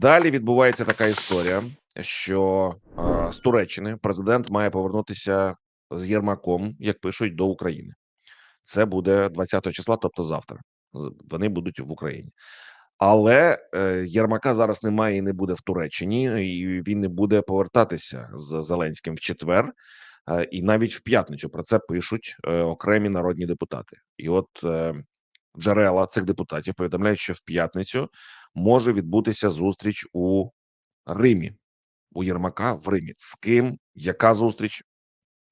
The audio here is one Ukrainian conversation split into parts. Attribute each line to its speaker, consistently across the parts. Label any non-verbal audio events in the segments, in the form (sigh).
Speaker 1: Далі відбувається така історія, що е, з Туреччини президент має повернутися з Єрмаком, як пишуть, до України. Це буде 20 числа, тобто завтра. Вони будуть в Україні. Але е, Єрмака зараз немає і не буде в Туреччині, і він не буде повертатися з Зеленським в четвер, е, і навіть в п'ятницю про це пишуть е, окремі народні депутати. І от е, джерела цих депутатів повідомляють, що в п'ятницю може відбутися зустріч у Римі, у Єрмака в Римі. З ким, яка зустріч?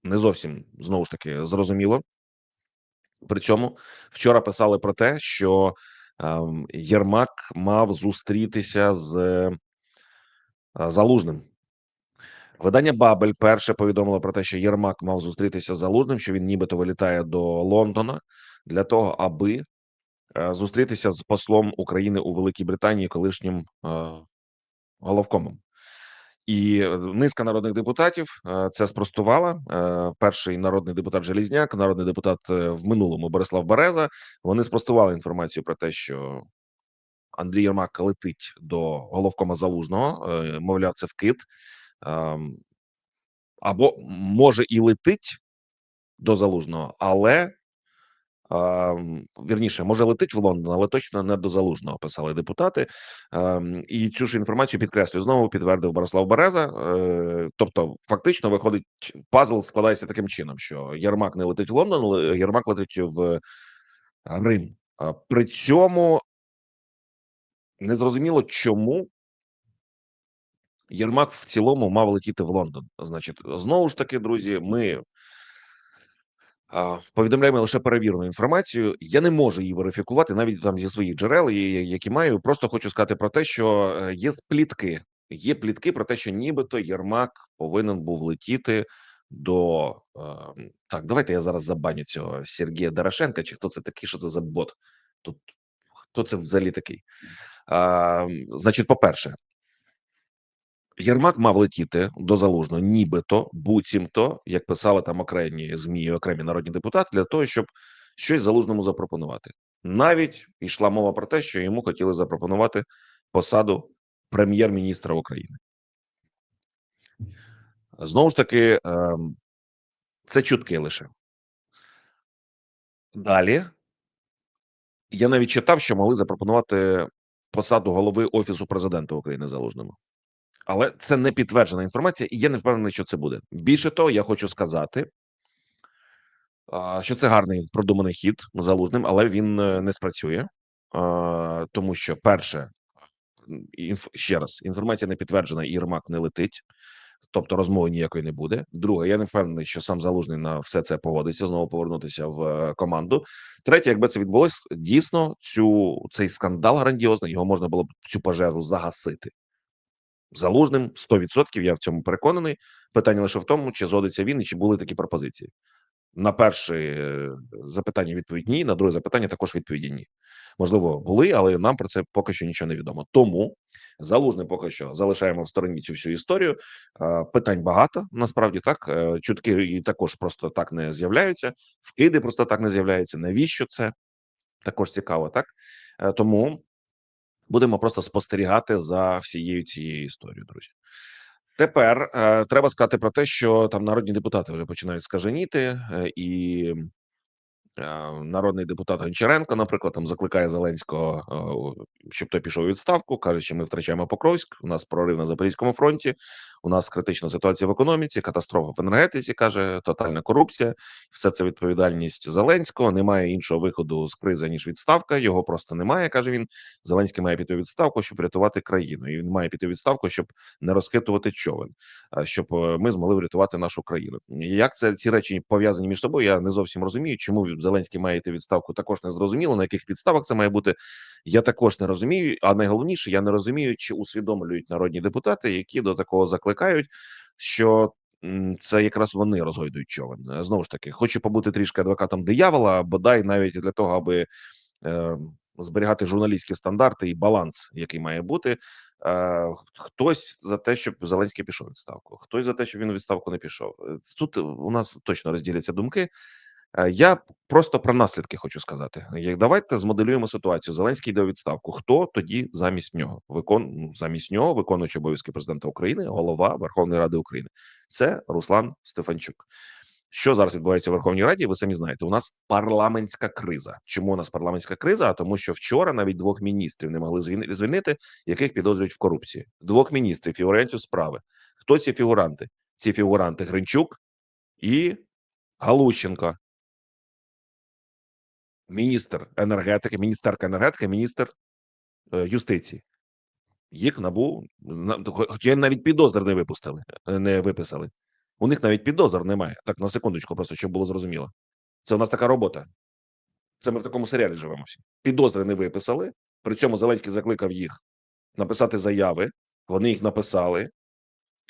Speaker 1: Не зовсім знову ж таки зрозуміло. При цьому вчора писали про те, що ем, Єрмак мав зустрітися з е, Залужним. Видання Бабель перше повідомило про те, що Єрмак мав зустрітися з Залужним, що він нібито вилітає до Лондона для того, аби зустрітися з послом України у Великій Британії, колишнім е, головкомом. І е, низка народних депутатів е, це спростувала. Е, Перший народний депутат Желізняк, народний депутат е, в минулому Борислав Береза. Вони спростували інформацію про те, що Андрій Єрмак летить до головкома залужного. е, Мовляв, це вкид. Ем, Або може і летить до залужного, але вірніше, може летить в Лондон, але точно не до залужного. Писали депутати. Ем, І цю ж інформацію підкреслю знову підтвердив Борислав Береза. Е, Тобто, фактично, виходить, пазл складається таким чином, що Єрмак не летить в Лондон, але Єрмак летить в Рим. При цьому незрозуміло, чому Єрмак в цілому мав летіти в Лондон. Значить, знову ж таки, друзі, ми повідомляємо лише перевірену інформацію. Я не можу її верифікувати навіть там зі своїх джерел, які маю. Просто хочу сказати про те, що е, є плітки. Є плітки про те, що нібито Єрмак повинен був летіти до е, так. Давайте я зараз забаню цього Сергія Дорошенка. Чи хто це такий? Що це за бот? Тут хто це взагалі такий? А, значить, по-перше, Єрмак мав летіти до залужного, нібито, буцімто, як писали там окремі змі, окремі народні депутати, для того, щоб щось залужному запропонувати. Навіть йшла мова про те, що йому хотіли запропонувати посаду прем'єр-міністра України. Знову ж таки, ем, це чутки лише. Далі я навіть читав, що могли запропонувати посаду голови офісу президента України залужному. Але це не підтверджена інформація, і я не впевнений, що це буде. Більше того, я хочу сказати, що це гарний продуманий хід залужним, але він е, не спрацює, тому що перше, ще раз, інформація не підтверджена, і Єрмак не летить. Тобто розмови ніякої не буде. Друге, я не впевнений, що сам залужний на все це погодиться знову повернутися в е, команду. Третє, якби це відбулось, дійсно цю цей скандал грандіозний його можна було б цю пожежу загасити. Залужним 100%, я в цьому переконаний. Питання лише в тому, чи згодиться він і чи були такі пропозиції. На перше е, запитання відповідь ні, на друге запитання також відповіді ні. Можливо, були, але нам про це поки що нічого не відомо. Тому залужний поки що залишаємо в стороні цю всю історію. Питань багато насправді так. Е, Чутки і також просто так не з'являються. Вкиди просто так не з'являються. Навіщо це? Також цікаво, так Е, тому будемо просто спостерігати за всією цією історією, друзі. Тепер е, треба сказати про те, що там народні депутати вже починають скаженіти, е, і народний депутат Гончаренко, наприклад, там закликає Зеленського, е, щоб той пішов у відставку. каже, що ми втрачаємо Покровськ. У нас прорив на Запорізькому фронті. У нас критична ситуація в економіці, катастрофа в енергетиці. каже тотальна корупція. Все це відповідальність Зеленського. Немає іншого виходу з кризи ніж відставка. Його просто немає. каже він. Зеленський має піти у відставку, щоб врятувати країну. І він має піти у відставку, щоб не розхитувати човен, щоб е, ми змогли врятувати нашу країну. Як це ці речі пов'язані між собою? Я не зовсім розумію. Чому Зеленський має йти відставку? Також не зрозуміло. На яких підставах це має бути. Я також не розумію. А найголовніше, я не розумію, чи усвідомлюють народні депутати, які до такого закликають, що. Це якраз вони розгойдують човен. Е, Знову ж таки, хочу побути трішки адвокатом диявола, бодай навіть для того, аби е, зберігати журналістські стандарти і баланс, який має бути. Е, хтось за те, щоб Зеленський пішов відставку, хтось за те, щоб він у відставку не пішов. Е, Тут у нас точно розділяться думки. Е, я просто про наслідки хочу сказати. Як давайте змоделюємо ситуацію. Зеленський йде у відставку. Хто тоді замість нього? Викон ну, замість нього, виконуючи обов'язки президента України, голова Верховної Ради України. Це Руслан Стефанчук. Що зараз відбувається в Верховній Раді? Ви самі знаєте, у нас парламентська криза. Чому у нас парламентська криза? А тому, що вчора навіть двох міністрів не могли звільнити, яких підозрюють в корупції. Двох міністрів фігурантів справи. Хто ці фігуранти? Ці фігуранти Гринчук і Галущенко. Міністр енергетики, міністерка енергетики, міністр е, юстиції. Їх набу на- хоча навіть підозр не випустили, е, не виписали. У них навіть підозр немає. Так на секундочку, просто щоб було зрозуміло. Це у нас така робота. Це ми в такому серіалі живемо всі. Підозри не виписали. При цьому Зеленський закликав їх написати заяви. Вони їх написали.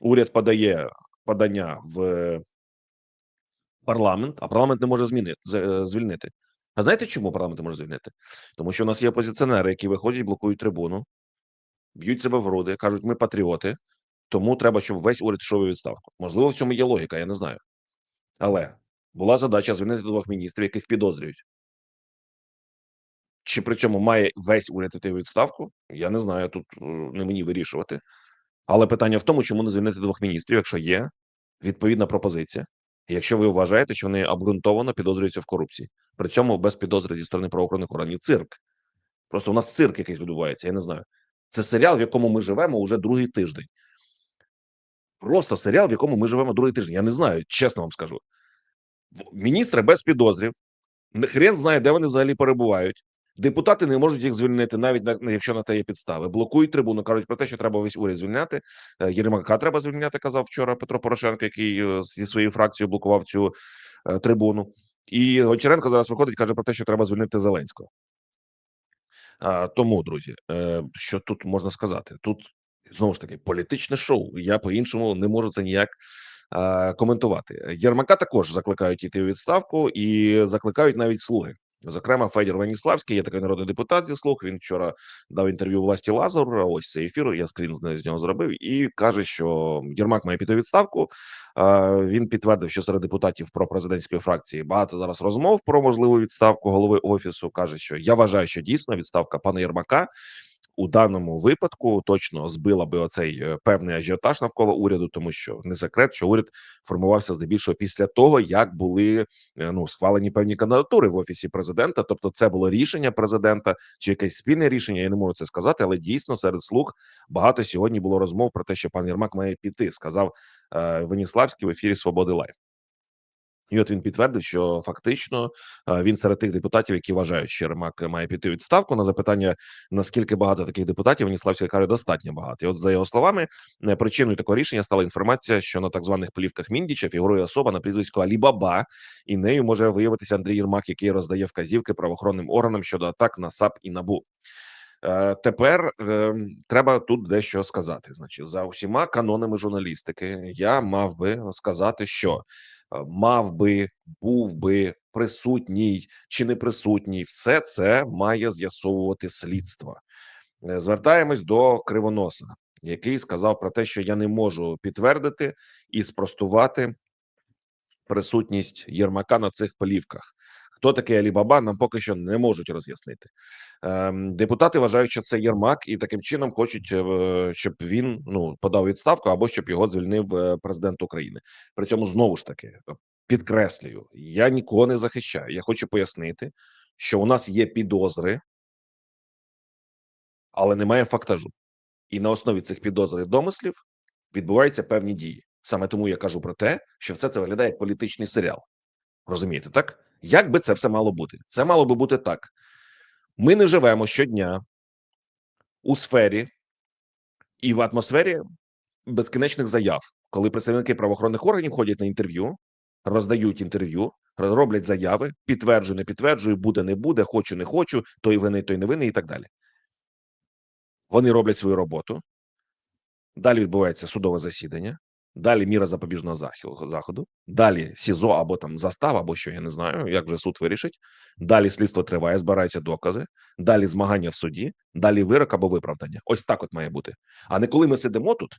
Speaker 1: Уряд подає подання в парламент, а парламент не може змінити е, звільнити. А знаєте, чому парламент може звільнити? Тому що у нас є опозиціонери, які виходять, блокують трибуну, б'ють себе в груди, кажуть, ми патріоти, тому треба, щоб весь уряд йшов у відставку. Можливо, в цьому є логіка, я не знаю. Але була задача звільнити двох міністрів, яких підозрюють. Чи при цьому має весь уряд йти у відставку? Я не знаю. Тут е, не мені вирішувати. Але питання в тому, чому не звільнити двох міністрів, якщо є відповідна пропозиція, якщо ви вважаєте, що вони обґрунтовано підозрюються в корупції, при цьому без підозри зі сторони правоохоронних органів цирк. Просто у нас цирк якийсь відбувається, я не знаю. Це серіал, в якому ми живемо уже другий тиждень. Просто серіал, в якому ми живемо другий тиждень. Я не знаю, чесно вам скажу. Міністри без підозрів, хрен знає, де вони взагалі перебувають. Депутати не можуть їх звільнити, навіть на, якщо на те є підстави. Блокують трибуну, кажуть про те, що треба весь уряд звільняти. Е, Єрмака треба звільняти, казав вчора Петро Порошенко, який е, зі своєю фракцією блокував цю е, трибуну. І Гончаренко зараз виходить, каже про те, що треба звільнити Зеленського. Тому, друзі, що тут можна сказати? Тут знову ж таки політичне шоу. Я по-іншому не можу це ніяк коментувати. Єрмака також закликають іти у відставку і закликають навіть слуги. Зокрема, Федір Веніславський, є такий народний депутат зі слух. Він вчора дав інтерв'ю власті Лазар. Ось цей ефір. Я скрін з нього зробив і каже, що Єрмак має піти відставку. Він підтвердив, що серед депутатів про президентської фракції багато зараз розмов про можливу відставку голови офісу. каже, що я вважаю, що дійсно відставка пана Єрмака у даному випадку точно збила би оцей е, певний ажіотаж навколо уряду, тому що не секрет, що уряд формувався здебільшого після того, як були е, ну схвалені певні кандидатури в офісі президента. Тобто, це було рішення президента чи якесь спільне рішення. Я не можу це сказати, але дійсно серед слуг багато сьогодні було розмов про те, що пан Єрмак має піти. Сказав е, Веніславський в ефірі Свободи Лайв. І от він підтвердив, що фактично е, він серед тих депутатів, які вважають, що Єрмак має піти відставку. На запитання наскільки багато таких депутатів, Веніславський каже, достатньо багато. І от за його словами, е, причиною такого рішення стала інформація, що на так званих плівках Міндіча фігурує особа на прізвисько Алібаба, і нею може виявитися Андрій Єрмак, який роздає вказівки правоохоронним органам щодо атак на САП і НАБУ. Е, Тепер е, треба тут дещо сказати. Значить, за усіма канонами журналістики, я мав би сказати, що мав би, був би присутній чи не присутній, все це має з'ясовувати слідство. Е, Звертаємось до Кривоноса, який сказав про те, що я не можу підтвердити і спростувати присутність Єрмака на цих плівках. Хто такий Алібаба, нам поки що не можуть роз'яснити. Ем, депутати вважають, що це Єрмак, і таким чином хочуть, е, щоб він ну подав відставку або щоб його звільнив е, президент України. При цьому знову ж таки підкреслюю: я нікого не захищаю. Я хочу пояснити, що у нас є підозри, але немає фактажу. І на основі цих підозр і домислів відбуваються певні дії. Саме тому я кажу про те, що все це виглядає як політичний серіал. Розумієте, так? Як би це все мало бути? Це мало би бути так. Ми не живемо щодня у сфері і в атмосфері безкінечних заяв, коли представники правоохоронних органів ходять на інтерв'ю, роздають інтерв'ю, роблять заяви, підтверджую, не підтверджую, буде, не буде, хочу, не хочу, той винний, той не винний і так далі. Вони роблять свою роботу. Далі відбувається судове засідання, далі міра запобіжного заходу, далі СІЗО або там застава, або що я не знаю, як вже суд вирішить. Далі слідство триває, збираються докази, далі змагання в суді, далі вирок або виправдання. Ось так от має бути. А не коли ми сидимо тут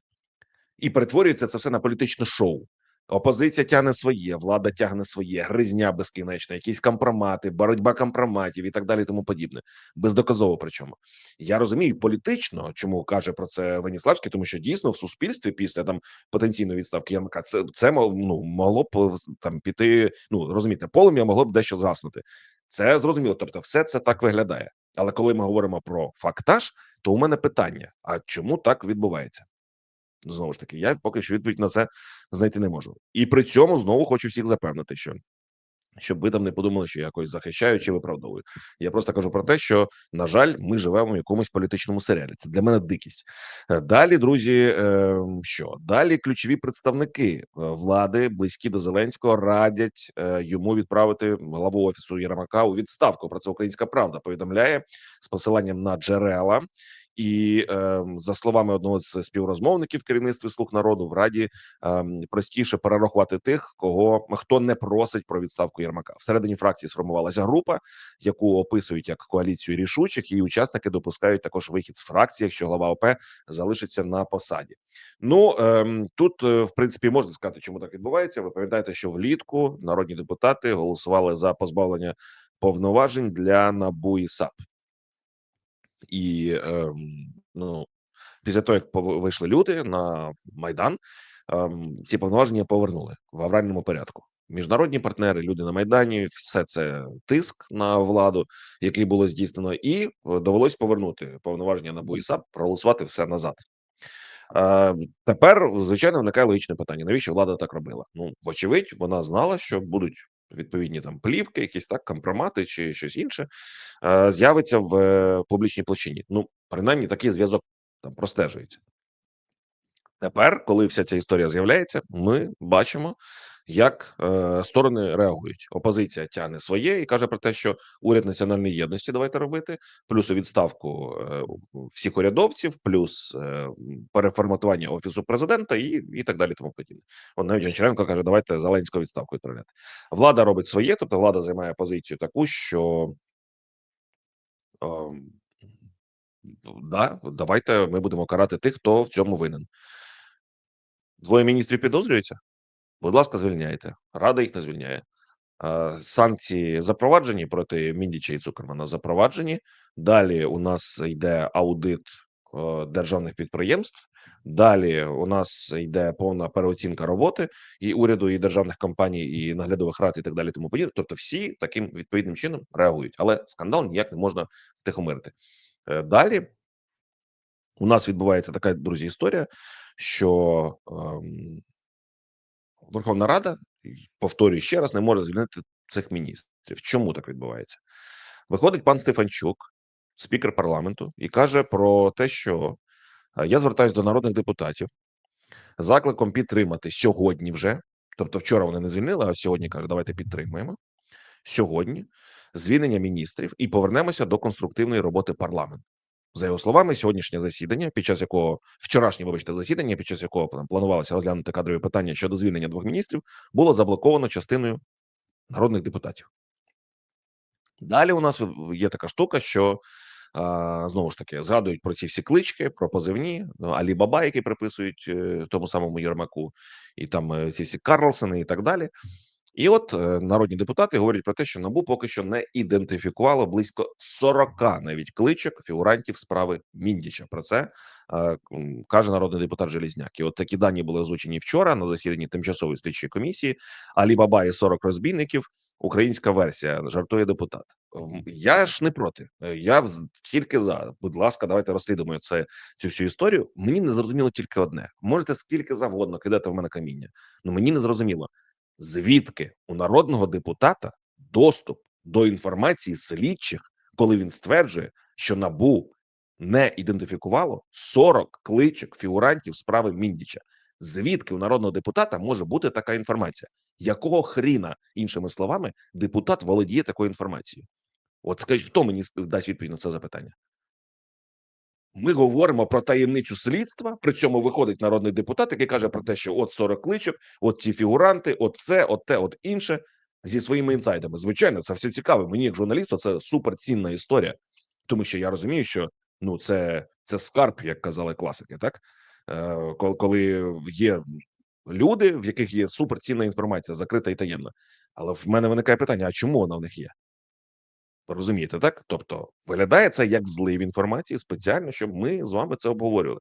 Speaker 1: і перетворюється це все на політичне шоу. Опозиція тягне своє, влада тягне своє, гризня безкінечна, якісь компромати, боротьба компроматів і так далі, тому подібне. Бездоказово. Причому я розумію політично, чому каже про це Веніславський, тому що дійсно в суспільстві після там потенційної відставки Ярмака це це ну, могло б е, там піти. Ну розумієте, полум'я могло б дещо згаснути. Це зрозуміло. Тобто, все це так виглядає. Але коли ми говоримо про фактаж, то у мене питання: а чому так відбувається? Знову ж таки, я поки що відповідь на це знайти не можу. І при цьому знову хочу всіх запевнити, що щоб ви там не подумали, що я якось захищаю чи виправдовую. Я просто кажу про те, що на жаль, ми живемо в якомусь політичному серіалі. Це для мене дикість. Е, Далі, друзі, е, що далі ключові представники е, влади, близькі до Зеленського, радять е, йому відправити главу офісу Єрмака у відставку. Про це Українська Правда повідомляє з посиланням на джерела. І е, за словами одного з співрозмовників керівництва слуг народу в раді ем, простіше перерахувати тих, кого хто не просить про відставку Єрмака. Всередині фракції сформувалася група, яку описують як коаліцію рішучих, і учасники допускають також вихід з фракції, якщо глава ОП залишиться на посаді. Ну ем, тут е, в принципі можна сказати, чому так відбувається. Ви пам'ятаєте, що влітку народні депутати голосували за позбавлення повноважень для НАБУ і САП. І ем, ну після того, як вийшли люди на майдан, ем, ці повноваження повернули в авральному порядку. Міжнародні партнери, люди на майдані, все це тиск на владу, який було здійснено, і е, довелось повернути повноваження на САП, проголосувати все назад. Е, тепер, звичайно, виникає логічне питання: навіщо влада так робила? Ну, вочевидь, вона знала, що будуть відповідні там плівки, якісь так компромати чи щось інше е, з'явиться в е, публічній площині. Ну, принаймні, такий зв'язок там простежується. Тепер, коли вся ця історія з'являється, ми бачимо, як е, сторони реагують. Опозиція тягне своє і каже про те, що уряд національної єдності давайте робити, плюс у відставку е, всіх урядовців, плюс е, переформатування офісу президента, і, і так далі. Тому подібне. От навіть Гончаренко каже, давайте Зеленського відставку відправляти. Влада робить своє, тобто влада займає позицію таку, що ем, да, давайте ми будемо карати тих, хто в цьому винен. Двоє міністрів підозрюються. Будь ласка, звільняйте. Рада їх не звільняє. Е, Санкції запроваджені проти Міндіча і Цукермана. Запроваджені. Далі у нас йде аудит е, державних підприємств. Далі у нас йде повна переоцінка роботи і уряду, і державних компаній, і наглядових рад, і так далі. Тому подібне. Тобто, всі таким відповідним чином реагують, але скандал ніяк не можна втихомирити. Е, Далі у нас відбувається така друзі історія, що ем, Верховна Рада, повторюю ще раз, не може звільнити цих міністрів. Чому так відбувається? Виходить пан Стефанчук, спікер парламенту, і каже про те, що е, я звертаюся до народних депутатів закликом підтримати сьогодні вже. Тобто, вчора вони не звільнили, а сьогодні каже, давайте підтримуємо сьогодні звільнення міністрів і повернемося до конструктивної роботи парламенту. За його словами, сьогоднішнє засідання, під час якого вчорашнє вибачте засідання, під час якого там планувалося розглянути кадрові питання щодо звільнення двох міністрів, було заблоковано частиною народних депутатів. Далі у нас є така штука, що знову ж таки згадують про ці всі клички, про позивні ну, Алі Баба, які приписують е, тому самому Єрмаку, і там е, ці всі Карлсони і так далі. І от е, народні депутати говорять про те, що набу поки що не ідентифікувало близько 40 навіть кличок фігурантів справи Міндіча. Про це е, каже народний депутат Желізняк. І от такі дані були озвучені вчора на засіданні тимчасової слідчої комісії. Алі Баба і 40 розбійників. Українська версія жартує депутат. Я ж не проти. Е, Я тільки за. Будь ласка, давайте розслідуємо це цю всю історію. Мені не зрозуміло тільки одне: можете скільки завгодно кидати в мене каміння. Ну мені не зрозуміло звідки у народного депутата доступ до інформації слідчих, коли він стверджує, що набу не ідентифікувало 40 кличок фігурантів справи Міндіча. Звідки у народного депутата може бути така інформація? Якого хріна, іншими словами, депутат володіє такою інформацією? От скажіть, хто мені дасть відповідь на це запитання? Ми говоримо про таємницю слідства. При цьому виходить народний депутат, який каже про те, що от 40 кличок, от ці фігуранти, от це, от те, от інше зі своїми інсайдами. Звичайно, це все цікаво. Мені, як журналісту, це суперцінна історія, тому що я розумію, що ну це, це скарб, як казали класики, так е, коли, є люди, в яких є суперцінна інформація, закрита і таємна. Але в мене виникає питання: а чому вона в них є? Розумієте, так? Тобто виглядає це як злив інформації спеціально, щоб ми з вами це обговорювали.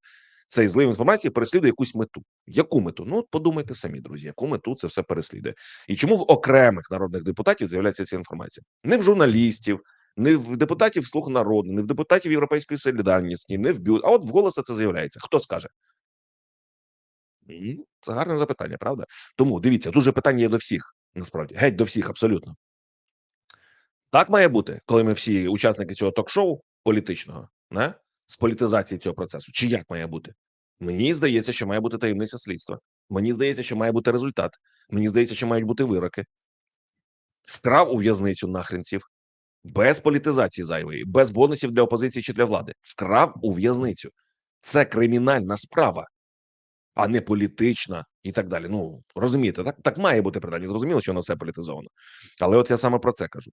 Speaker 1: Цей злив інформації переслідує якусь мету. Яку мету? Ну от подумайте самі, друзі, яку мету це все переслідує, і чому в окремих народних депутатів з'являється ця інформація? Не в журналістів, не в депутатів Слуг народу, не в депутатів Європейської солідарності, не в бю. А от в голоса це з'являється. Хто скаже? Це гарне запитання, правда? Тому дивіться, дуже питання є до всіх. Насправді, геть до всіх, абсолютно. Так має бути, коли ми всі учасники цього ток-шоу політичного, не? з політизації цього процесу. Чи як має бути? Мені здається, що має бути таємниця слідства. Мені здається, що має бути результат. Мені здається, що мають бути вироки. Вкрав у в'язницю нахренців без політизації зайвої, без бонусів для опозиції чи для влади. Вкрав у в'язницю. Це кримінальна справа, а не політична і так далі. Ну розумієте, так так має бути питання. Зрозуміло, що воно все політизовано. Але от я саме про це кажу.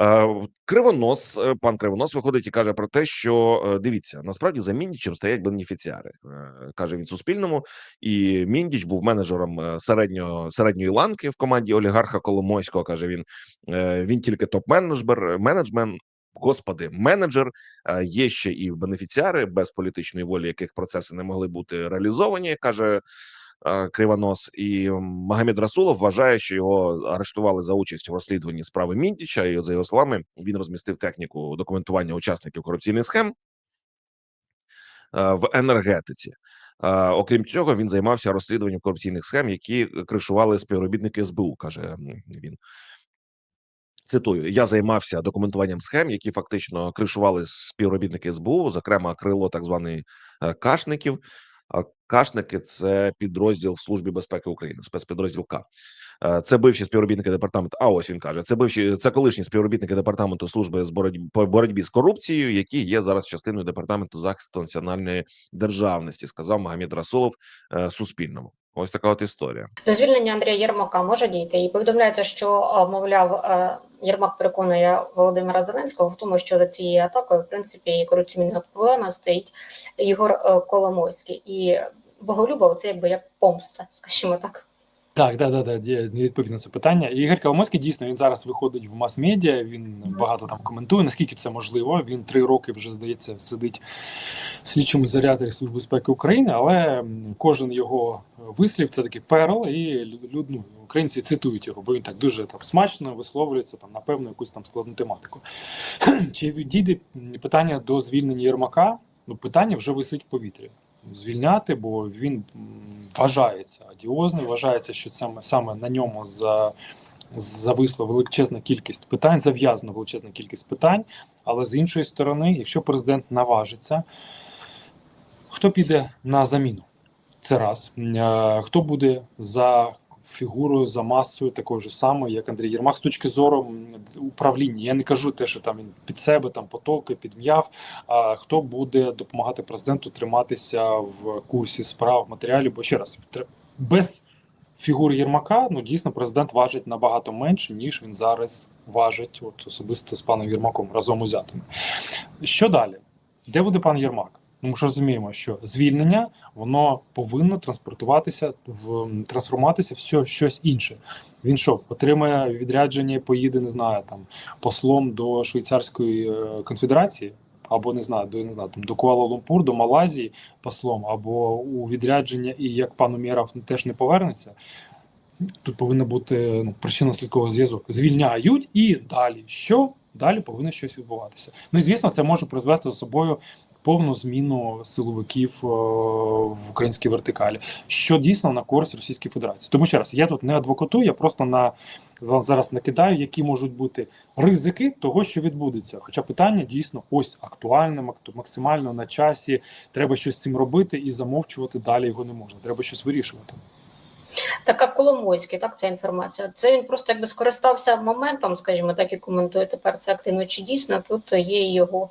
Speaker 1: Е, Кривонос, е, пан Кривонос виходить і каже про те, що е, дивіться, насправді за Міндічем стоять бенефіціари, каже він Суспільному. І Міндіч був менеджером середнього середньої ланки в команді олігарха Коломойського. каже він. Він тільки топ-менеджер, менеджмент. Господи, менеджер е, є ще і бенефіціари без політичної волі, яких процеси не могли бути реалізовані, каже е, Кривонос. І Магомед Расулов вважає, що його арештували за участь у розслідуванні справи Міндіча. І за його словами, він розмістив техніку документування учасників корупційних схем е, в енергетиці. Окрім цього, він займався розслідуванням корупційних схем, які кришували співробітники СБУ. каже він. Цитую: я займався документуванням схем, які фактично кришували співробітники СБУ, зокрема крило так званий е, кашників. Кашники це підрозділ Служби безпеки України, спецпідрозділ К. Е, Це бивші співробітники департаменту. А ось він каже: це бивші це колишні співробітники департаменту служби з боротьби по боротьбі з корупцією, які є зараз частиною департаменту захисту національної державності. Сказав Магомед Расулов е, Суспільному. Ось така от історія.
Speaker 2: До звільнення Андрія Єрмака може дійти, і повідомляється, що мовляв Єрмак переконує Володимира Зеленського в тому, що за цією атакою, в принципі, і корупційна проблема стоїть Ігор е, Коломойський. І Боголюбов це якби як помста, скажімо так.
Speaker 3: Так, да, да, да, я не відповів на це питання. Ігор Коломойський дійсно він зараз виходить в мас-медіа, він багато там коментує, наскільки це можливо. Він три роки вже здається сидить в слідчому ізоляторі Служби безпеки України, але кожен його вислів це такий перл, і люд, ну, українці цитують його, бо він так дуже там смачно висловлюється там на певну якусь там складну тематику. (clears throat) Чи дійде питання до звільнення Єрмака? Ну, питання вже висить в повітрі звільняти, бо він вважається адіозним, вважається, що саме саме на ньому за. Зависла величезна кількість питань, зав'язана величезна кількість питань. Але з іншої сторони, якщо президент наважиться, хто піде на заміну? Це раз. Е, Хто буде за фігурою, за масою такою ж самою, як Андрій Єрмак, з точки зору управління. Я не кажу те, що там він під себе там потоки підм'яв. А хто буде допомагати президенту триматися в курсі справ матеріалів? Бо ще раз без фігури Єрмака, ну дійсно президент важить набагато менше, ніж він зараз важить, от особисто з паном Єрмаком разом узятими. Що далі? Де буде пан Єрмак? Ми ж розуміємо, що звільнення воно повинно транспортуватися в трансформуватися в що, щось інше. Він що, отримає відрядження, поїде, не знаю, там послом до Швейцарської е, конфедерації, або не знаю, до не знаю, там до Куала-Лумпур, до Малайзії послом, або у відрядження, і як пан Умєров теж не повернеться. Тут повинен бути ну, причинно-слідковий зв'язок. Звільняють і далі. Що? Далі повинно щось відбуватися. Ну і звісно, це може призвести за собою повну зміну силовиків е, в українській вертикалі, що дійсно на користь Російської Федерації. Тому ще раз, я тут не адвокатую, я просто на зараз накидаю, які можуть бути ризики того, що відбудеться. Хоча питання дійсно ось актуальне, мак- максимально на часі. Треба щось з цим робити і замовчувати далі його не можна. Треба щось вирішувати.
Speaker 2: Так як Коломойський, так ця інформація. Це він просто якби скористався моментом, скажімо, так і коментує тепер це активно. Чи дійсно тут є його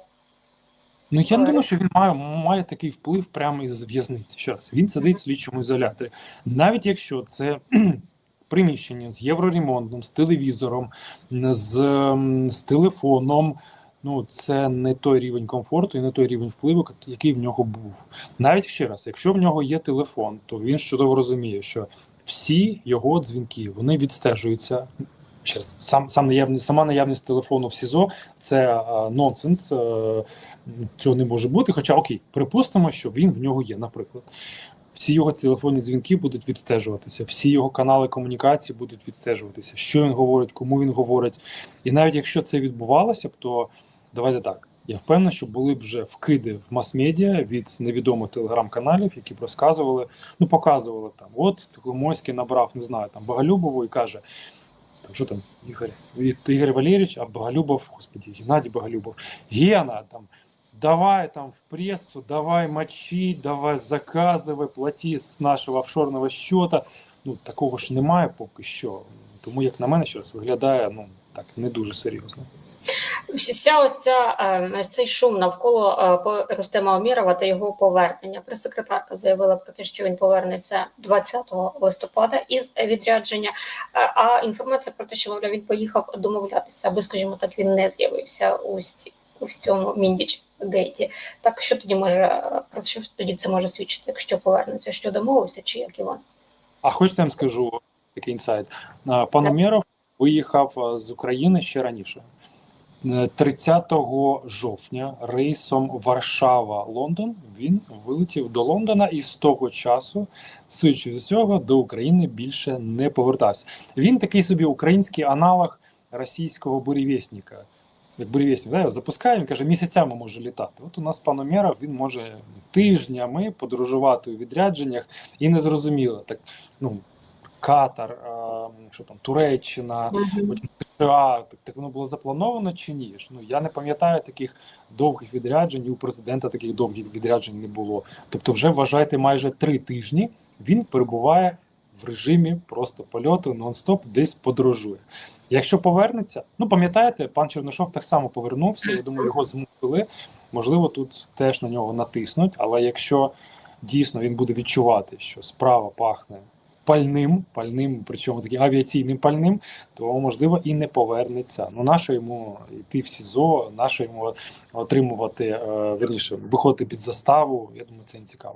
Speaker 3: Ну я не думаю, що він має, має такий вплив прямо із в'язниці. Ще раз, він сидить в слідчому ізоляторі. Навіть якщо це (clears throat) приміщення з євроремонтом, з телевізором, з, ем, з телефоном, ну це не той рівень комфорту і не той рівень впливу, який в нього був. Навіть ще раз, якщо в нього є телефон, то він чудово розуміє, що всі його дзвінки вони відстежуються. Ще раз, сам сам наявність, сама наявність телефону в СІЗО це а, нонсенс. е, цього не може бути. Хоча окей, припустимо, що він в нього є, наприклад. Всі його телефонні дзвінки будуть відстежуватися, всі його канали комунікації будуть відстежуватися, що він говорить, кому він говорить. І навіть якщо це відбувалося б, то давайте так. Я впевнений, що були б вже вкиди в мас-медіа від невідомих телеграм-каналів, які б розказували, ну показували там. От Коломойський набрав, не знаю, там Боголюбову і каже: там що там, Ігор, Ігор Валерійович, а Боголюбов, господи, Геннадій Боголюбов, Гена там. Давай там в прессу, давай мочи, давай заказывай, плати з нашого офшорного счета. Ну такого ж немає поки що. Тому, як на мене, щось виглядає ну так не дуже серйозно.
Speaker 2: Вся оця е, цей шум навколо е, Рустема Омірова та його повернення. Прес-секретарка заявила про те, що він повернеться 20 листопада із відрядження. Е, А інформація про те, що мовляв, він поїхав домовлятися, аби, скажімо так, він не з'явився у у цьому міндіч гейті. Так що тоді може про що тоді це може свідчити, якщо повернеться, що домовився, чи як Іван?
Speaker 3: А хочете я вам скажу такий інсайт. Пан
Speaker 2: Так.
Speaker 3: Виїхав з України ще раніше. Е, 30 жовтня рейсом Варшава-Лондон він вилетів до Лондона і з того часу, судячи з усього, до України більше не повертався. Він такий собі український аналог російського бурєвєсника. Як бурєвєсник, да, запускає, він каже, місяцями може літати. От у нас пан Омєров, він може тижнями подорожувати у відрядженнях і не зрозуміло. Так, ну, Катар, що там, Туреччина, потім США, так, так воно було заплановано чи ні? Ну я не пам'ятаю таких довгих відряджень, і у президента таких довгих відряджень не було. Тобто, вже вважайте, майже три тижні він перебуває в режимі просто польоту нон-стоп, десь подорожує. Якщо повернеться, ну пам'ятаєте, пан Чернишов так само повернувся. Я думаю, його змусили. Можливо, тут теж на нього натиснуть, але якщо дійсно він буде відчувати, що справа пахне пальним, пальним, причому таким авіаційним пальним, то можливо і не повернеться. Ну нащо йому йти в СІЗО, нащо йому отримувати е, верніше, виходити під заставу. Я думаю, це не цікаво.